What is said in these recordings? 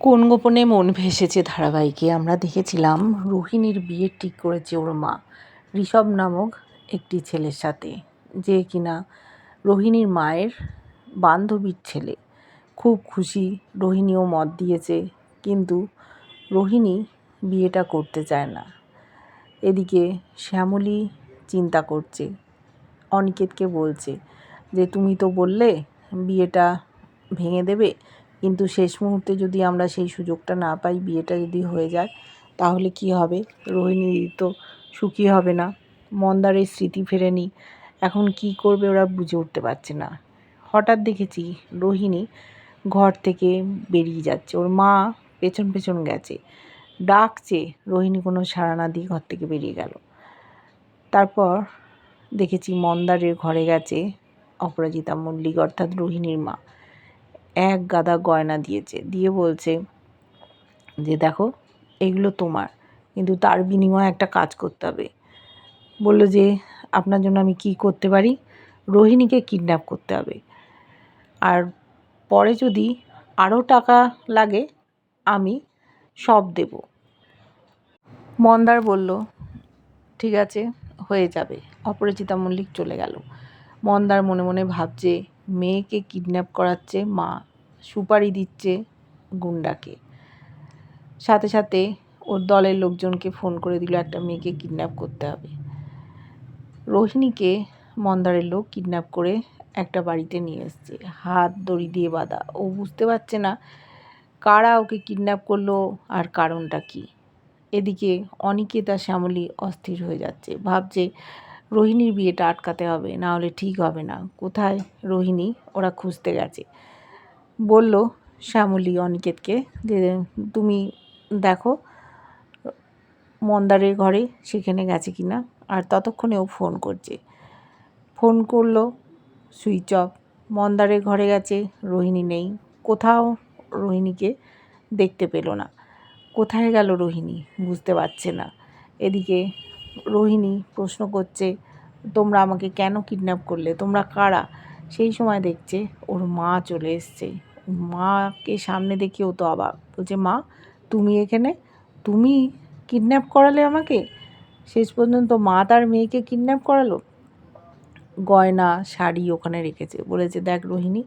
কোন গোপনে মন ভেসেছে ধারাবাহিকে? আমরা দেখেছিলাম রোহিণীর বিয়ে ঠিক করেছে ওর মা, ঋষভ নামক একটি ছেলের সাথে, যে কিনা রোহিণীর মায়ের বান্ধবীর ছেলে। খুব খুশি রোহিণীও মত দিয়েছে, কিন্তু রোহিণী বিয়েটা করতে চায় না। এদিকে শ্যামলী চিন্তা করছে, অনিকেতকে বলছে যে, তুমি তো বললে বিয়েটা ভেঙে দেবে কিন্তু শেষ মুহূর্তে যদি আমরা সেই সুযোগটা না পাই, বিয়েটা যদি হয়ে যায়, তাহলে কি হবে? রোহিণী তো সুখী হবে না। মন্দারের স্মৃতি ফেরেনি। এখন কি করবে ওরা বুঝে উঠতে পারছে না। হঠাৎ দেখেছি রোহিণী ঘর থেকে বেরিয়ে যাচ্ছে। ওর মা পেছন পেছন গেছে। ডাকছে, রোহিণী, কোনো সাড়া না দিয়ে ঘর থেকে বেরিয়ে গেল। তারপর দেখেছি মন্দারের ঘরে গেছে অপরাজিতা মল্লিক, অর্থাৎ রোহিণীর মা। এক গাদা গয়না দিয়েছে। দিয়ে বলছে যে, দেখো, এগুলো তোমার, কিন্তু তার বিনিময়ে একটা কাজ করতে হবে। বলল যে, আপনার জন্য আমি কি করতে পারি? রোহিণীকে কিডন্যাপ করতে হবে। আর পরে যদি আরও টাকা লাগে, আমি সব দেব। মন্দার বলল, ঠিক আছে, হয়ে যাবে। অপরাজিতা মল্লিক চলে গেল। মন্দার মনে মনে ভাবছে, মেয়েকে কিডন্যাপ করাচ্ছে মা সুপারি দিচ্ছে গুন্ডাকে। সাথে সাথে ওর দলের লোকজনকে ফোন করে দিল, একটা মেয়েকে কিডন্যাপ করতে হবে। রোহিণীকে মন্দারের লোক কিডন্যাপ করে একটা বাড়িতে নিয়ে এসছে। হাত দড়ি দিয়ে বাঁধা। ও বুঝতে পারছে না কারা ওকে কিডন্যাপ করল আর কারণটা কি। এদিকে অনিকেতা শ্যামলী অস্থির হয়ে যাচ্ছে। ভাবছে রোহিণীর বিয়েটা আটকাতে হবে, না হলে ঠিক হবে না। কোথায় রোহিণী? ওরা খুঁজতে গেছে। বলল শ্যামলী অনিকেতকে যে, তুমি দেখো, মন্দারের ঘরে সেখানে গেছে কি না? আর ততক্ষণে ও ফোন করছে। ফোন করল, সুইচ অফ। মন্দারের ঘরে গেছে, রোহিণী নেই। কোথাও রোহিণীকে দেখতে পেল না। কোথায় গেল রোহিণী? বুঝতে পারছে না। এদিকে রোহিণী প্রশ্ন করছে, তোমরা আমাকে কেন কিডন্যাপ করলে? তোমরা কারা? সেই সময় দেখছে, ওর মা চলে এসছে। মাকে সামনে দেখে ও তো অবাক। বলছে, মা, তুমি এখানে? তুমি কিডন্যাপ করালে আমাকে? শেষ পর্যন্ত মা তার মেয়েকে কিডন্যাপ করালো? গয়না, শাড়ি ওখানে রেখেছে। বলেছে, দেখ রোহিণী,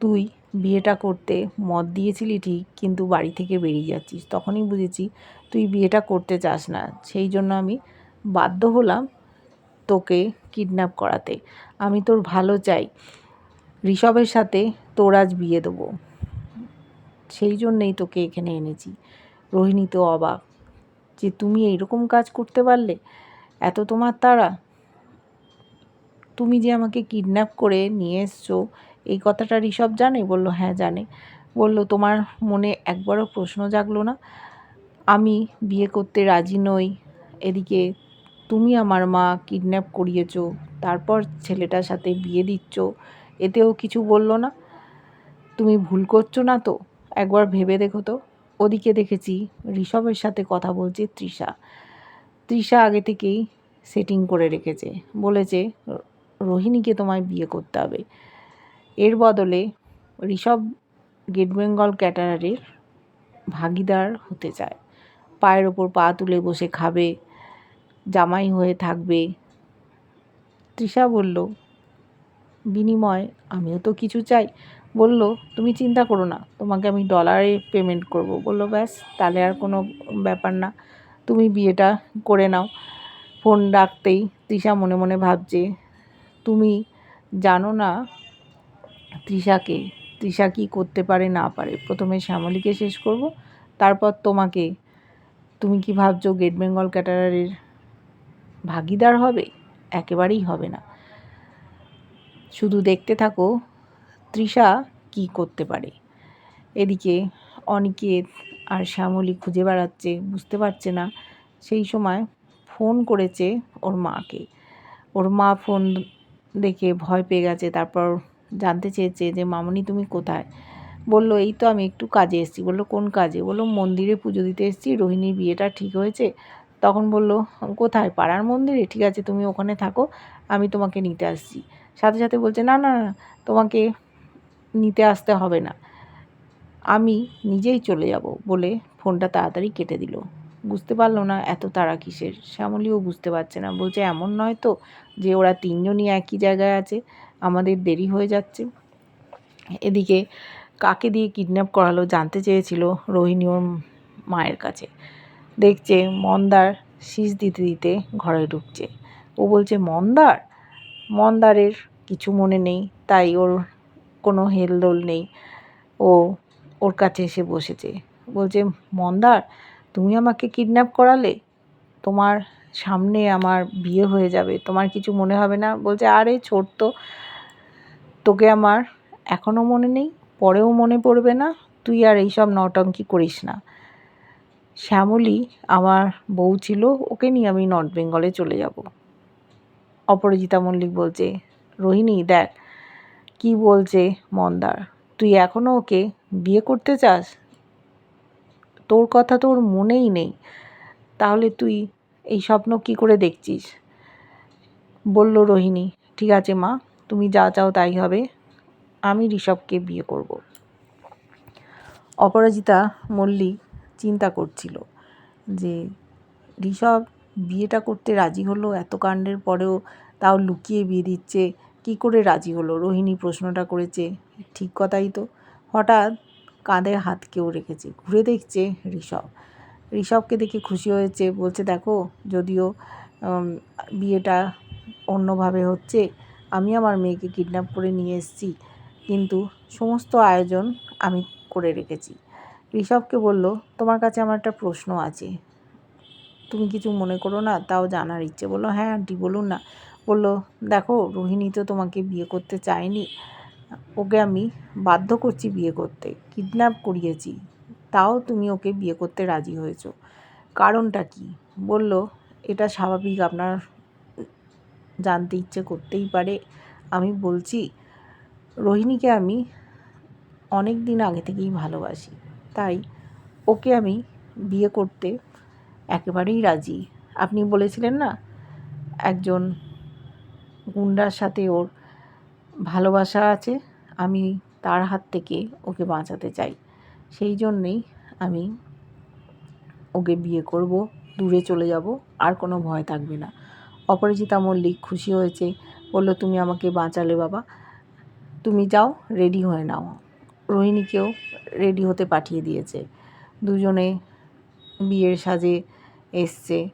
তুই বিয়েটা করতে মত দিয়েছিলি ঠিক, কিন্তু বাড়ি থেকে বেরিয়ে যাচ্ছিস। তখনই বুঝেছি তুই বিয়েটা করতে চাস না। সেই জন্য আমি বাধ্য হলাম তোকে কিডন্যাপ করাতে। আমি তোর ভালো চাই। ঋষভের সাথে তোর আজ বিয়ে দেবো। সেই জন্যেই তোকে এখানে এনেছি। রোহিণী তো অবাক যে তুমি এইরকম কাজ করতে পারলে, এত তোমার তারা তুমি যে আমাকে কিডন্যাপ করে নিয়ে এসছো, এই কথাটা ঋষভ জানে? বলল হ্যাঁ জানে। বলল, তোমার মনে একবারও প্রশ্ন জাগলো না? আমি বিয়ে করতে রাজি নই। এদিকে তুমি আমার মা কিডন্যাপ করিয়েছো, তারপর ছেলেটার সাথে বিয়ে দিচ্ছ। এতেও কিছু বলল না? তুমি ভুল করছ না তো? একবার ভেবে দেখো তো। ওদিকে দেখেছি ঋষভের সাথে কথা বলছে তৃষা। তৃষা আগে থেকেই সেটিং করে রেখেছে। বলেছে, রোহিণীকে তোমায় বিয়ে করতে হবে। এর বদলে ঋষভ গেট বেঙ্গল ক্যাটারারের ভাগিদার হতে চায়। পায়ের ওপর পা তুলে বসে খাবে, জামাই হয়ে থাকবে। তৃষা বলল, বিনিময়, আমিও তো কিছু চাই। বলল, তুমি চিন্তা করো না, তোমাকে আমি ডলারে পেমেন্ট করব। বলল, ব্যাস, তাহলে আর কোনো ব্যাপার না, তুমি বিয়েটা করে নাও। ফোন ডাকতেই তৃষা মনে মনে ভাবছে, তুমি জানো না তৃষাকে, তৃষা কী করতে পারে না পারে? প্রথমে শ্যামলীকে শেষ করব, তারপর তোমাকে। তুমি কি ভাবছ গেট বেঙ্গল ক্যাটারারের ভাগিদার হবে? একেবারেই হবে না। শুধু দেখতে থাকো তৃষা কি করতে পারে? এদিকে অনিকেত আর শ্যামলী খুঁজে বেড়াচ্ছে, বুঝতে পারছে না। সেই সময় ফোন করেছে ওর মাকে। ওর মা ফোন দেখে ভয় পেয়ে গেছে, তারপর জানতে চেয়েছে যে, মামনি, তুমি কোথায়? বলল, এই তো আমি একটু কাজে এসেছি। বলল, কোন কাজে? বলল, মন্দিরে পুজো দিতে এসেছি, রোহিণীর বিয়েটা ঠিক হয়েছে? তখন বলল, কোথায়? পাড়ার মন্দিরে? ঠিক আছে, তুমি ওখানে থাকো, আমি তোমাকে নিতে আসছি। সাথে সাথে বলছে, না না তোমাকে নিতে আসতে হবে না। আমি নিজেই চলে যাব বলে ফোনটা তাড়াতাড়ি কেটে দিল। বুঝতে পারল না এত তাড়া কিসের? শ্যামলীও বুঝতে পারছে না। বলছে, এমন নয় তো যে ওরা তিনজনই একই জায়গায় আছে। আমাদের দেরি হয়ে যাচ্ছে। এদিকে কাকে দিয়ে কিডন্যাপ করালো জানতে চেয়েছিল রোহিণী ওর মায়ের কাছে। দেখছে মন্দার শীষ দিতে দিতে ঘরে ঢুকছে। ও বলছে, মন্দার? মন্দারের কিছু মনে নেই, তাই ওর কোনো হেলদোল নেই। ও ওর কাছে এসে বসেছে। বলছে, মন্দার, তুমি আমাকে কিডন্যাপ করালে? তোমার সামনে আমার বিয়ে হয়ে যাবে। তোমার কিছু মনে হবে না? বলছে, আরে ছোট্ট, তোকে আমার এখনও মনে নেই, পরেও মনে পড়বে না। তুই আর এইসব নটঙ্কি করিস না। শ্যামলী আমার বউ ছিল, ওকে নিয়ে আমি নর্থ বেঙ্গলে চলে যাব। অপরাজিতা মল্লিক বলছে, রোহিণী, দেখ কি বলছে মন্দার? তুই এখনও ওকে বিয়ে করতে চাস? তোর কথা তোর মনেই নেই। তাহলে তুই এই স্বপ্ন কি করে দেখছিস? বলল রোহিণী, ঠিক আছে মা, তুমি যা চাও তাই হবে। আমি ঋষভকে বিয়ে করব। অপরাজিতা মল্লিক চিন্তা করছিল যে ঋষভ বিয়েটা করতে রাজি হলো এত কাণ্ডের পরেও তাও লুকিয়ে বিয়ে দিচ্ছে কি করে রাজি হলো? রোহিণী প্রশ্নটা করেছে, ঠিক কথাই তো। হঠাৎ কাঁধে হাত কেউ রেখেছে, ঘুরে দেখছে ঋষভ। ঋষভকে দেখে খুশি হয়েছে, বলছে, দেখো, যদিও বিয়েটা অন্যভাবে হচ্ছে, আমি আমার মেয়েকে কিডন্যাপ করে নিয়ে এসেছি, কিন্তু সমস্ত আয়োজন আমি করে রেখেছি। ঋষভকে বলল, তোমার কাছে আমার একটা প্রশ্ন আছে। তুমি কিছু মনে করো না, তাও জানার ইচ্ছে? বলল হ্যাঁ আন্টি, বলুন না। বলল, দেখো, রোহিণী তো তোমাকে বিয়ে করতে চায়নি। ওকে আমি বাধ্য করছি বিয়ে করতে, কিডন্যাপ করিয়েছি। তাও তুমি ওকে বিয়ে করতে রাজি হয়েছো। কারণটা কি? বলল, এটা স্বাভাবিক। আপনার জানতে ইচ্ছে করতেই পারে। আমি বলছি, রোহিণীকে আমি অনেক দিন আগে থেকেই ভালোবাসি। তাই ওকে আমি বিয়ে করতে একেবারেই রাজি। আপনি বলেছিলেন না, একজন গুন্ডার সাথে ওর ভালোবাসা আছে, আমি তার হাত থেকে ওকে বাঁচাতে চাই। সেই জন্যেই আমি ওকে বিয়ে করব, দূরে চলে যাব, আর কোনো ভয় থাকবে না। অপরাজিতা মল্লিক খুশি হয়েছে, বলল, তুমি আমাকে বাঁচালে বাবা। তুমি যাও, রেডি হয়ে নাও। রোহিণীকেও রেডি হতে পাঠিয়ে দিয়েছে। দুজনে বিয়ের সাজে এসছে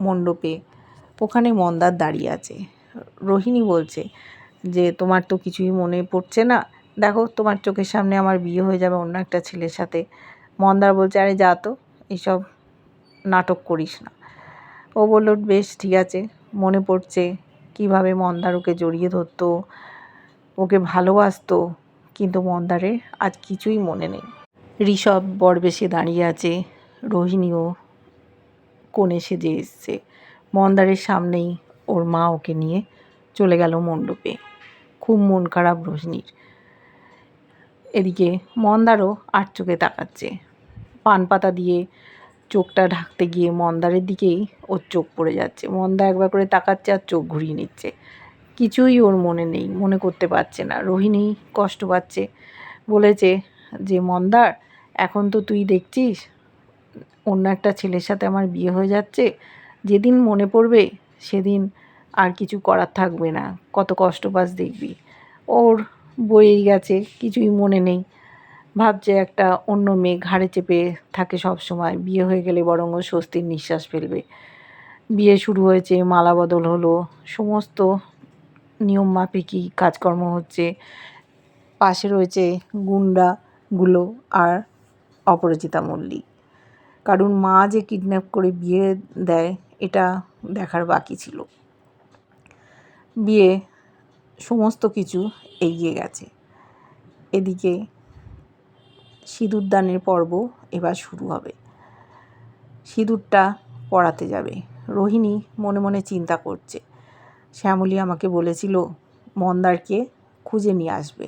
মণ্ডপে। ওখানে মন্দার দাঁড়িয়ে আছে। রোহিণী বলছে যে, তোমার তো কিছুই মনে পড়ছে না। দেখো, তোমার চোখের সামনে আমার বিয়ে হয়ে যাবে অন্য একটা ছেলের সাথে। মন্দার বলছে, আরে যা তো এইসব নাটক করিস না। ও বলল, বেশ, ঠিক আছে। মনে পড়ছে কীভাবে মন্দার ওকে জড়িয়ে ধরতো, ওকে ভালোবাসতো, কিন্তু মন্দারের আজ কিছুই মনে নেই। ঋষভ বরবেশে দাঁড়িয়ে আছে। রোহিণীও কোণে সেজে এসছে। মন্দারের সামনেই ওর মা ওকে নিয়ে চলে গেল মণ্ডপে। খুব মন খারাপ রোহিণীর। এদিকে মন্দারও আট চোখে তাকাচ্ছে। পান পাতা দিয়ে চোখটা ঢাকতে গিয়ে মন্দারের দিকেই ওর চোখ পড়ে যাচ্ছে। মন্দা একবার করে তাকাচ্ছে আর চোখ ঘুরিয়ে নিচ্ছে। কিছুই ওর মনে নেই, মনে করতে পারছে না। রোহিণী কষ্ট পাচ্ছে। বলেছে যে, মন্দার, এখন তো তুই দেখছিস? অন্য একটা ছেলের সাথে আমার বিয়ে হয়ে যাচ্ছে? যেদিন মনে পড়বে, সেদিন আর কিছু করার থাকবে না। কত কষ্ট পাস দেখবি। ওর বয়েই গেছে, কিছুই মনে নেই। ভাবছে একটা অন্য মেয়ে ঘাড়ে চেপে থাকে সব সময়। বিয়ে হয়ে গেলে বরং ও স্বস্তির নিঃশ্বাস ফেলবে। বিয়ে শুরু হয়েছে, মালা বদল হলো। সমস্ত নিয়ম মাফিকই কাজকর্ম হচ্ছে। পাশে রয়েছে গুন্ডাগুলো আর অপরাজিতা মল্লিক। কারণ মা যে কিডন্যাপ করে বিয়ে দেয়, এটা দেখার বাকি ছিল। বিয়ে সমস্ত কিছু এগিয়ে গেছে। এদিকে সিঁদুরদানের পর্ব এবার শুরু হবে। সিঁদুরটা পড়াতে যাবে। রোহিণী মনে মনে চিন্তা করছে। শ্যামলী আমাকে বলেছিল, মন্দারকে খুঁজে নিয়ে আসবে।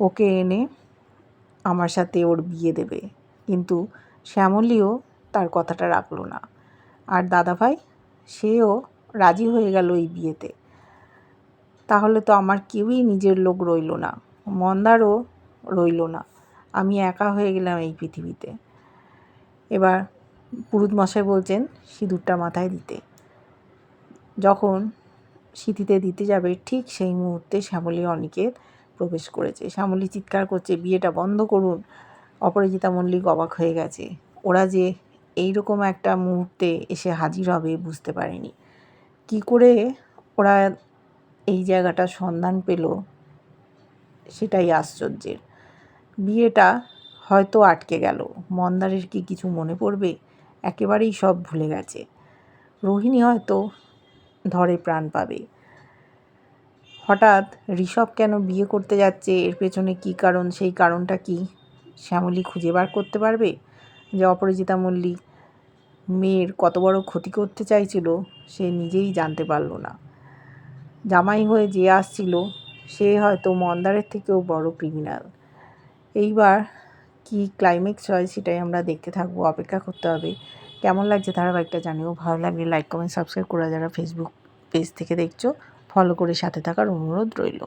ওকে এনে আমার সাথে ওর বিয়ে দেবে। কিন্তু শ্যামলীও তার কথাটা রাখল না। আর দাদাভাই, সেও রাজি হয়ে গেল এই বিয়েতে। তাহলে তো আমার কেউই নিজের লোক রইল না, মন্দারও রইল না। আমি একা হয়ে গেলাম এই পৃথিবীতে। এবার পুরুত মশাই বলছেন সিঁদুরটা মাথায় দিতে। যখন সিঁথিতে দিতে যাবে, ঠিক সেই মুহূর্তে শ্যামলী অনিকেত প্রবেশ করেছে। শ্যামলী চিৎকার করছে, বিয়েটা বন্ধ করুন। অপরাজিতা মল্লিক অবাক হয়ে গেছে। ওরা যে এই রকম একটা মুহূর্তে এসে হাজির হবে বুঝতে পারেনি। কি করে ওরা এই জায়গাটার সন্ধান পেল সেটাই আশ্চর্যের। বিয়েটা হয়তো আটকে গেল। মন্দারের কি কিছু মনে পড়বে? একেবারেই সব ভুলে গেছে। রোহিণী হয়তো ধরে প্রাণ পাবে। হঠাৎ ঋষভ কেন বিয়ে করতে যাচ্ছে? এর পেছনে কী কারণ? সেই কারণটা কি? শ্যামলী খুঁজে বার করতে পারবে? যে অপরাজিতা মল্লিক মেয়ের কত বড় ক্ষতি করতে চাইছিল, সে নিজেই জানতে পারল না। জামাই হয়ে যে আসছিল, সে হয়তো মন্দারের থেকেও বড় ক্রিমিনাল এইবার কি ক্লাইম্যাক্স হয় সেটাই আমরা দেখতে থাকব, অপেক্ষা করতে হবে। কেমন লাগছে ধারাবাহিকটা জানিও, ভালো লাগলে লাইক কমেন্ট সাবস্ক্রাইব করা যারা ফেসবুক পেজ থেকে দেখছ ফলো করে সাথে থাকার অনুরোধ রইল।